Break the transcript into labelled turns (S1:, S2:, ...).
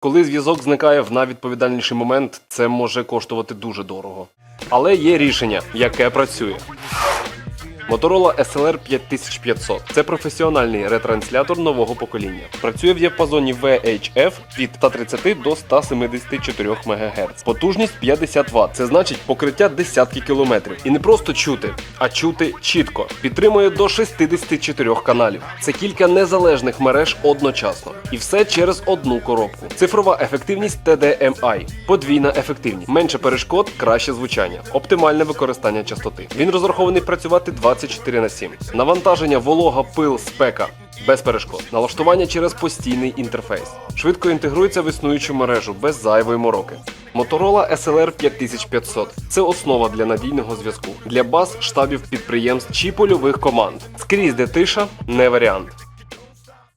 S1: Коли зв'язок зникає в найвідповідальніший момент, це може коштувати дуже дорого. Але є рішення, яке працює. Motorola SLR 5500 це професіональний ретранслятор нового покоління. Працює в діапазоні VHF від 130 до 174 МГц. Потужність 50 Вт. Це значить покриття десятки кілометрів. І не просто чути, а чути чітко. Підтримує до 64 каналів. Це кілька незалежних мереж одночасно. І все через одну коробку. Цифрова ефективність TDMI, подвійна ефективність, менше перешкод, краще звучання, оптимальне використання частоти. Він розрахований працювати 24 на 7. Навантаження, волога, пил, спека. Без перешкод. Налаштування через постійний інтерфейс. Швидко інтегрується в існуючу мережу без зайвої мороки. Motorola SLR 5500 це основа для надійного зв'язку для баз, штабів підприємств чи польових команд. Скрізь де тиша не варіант.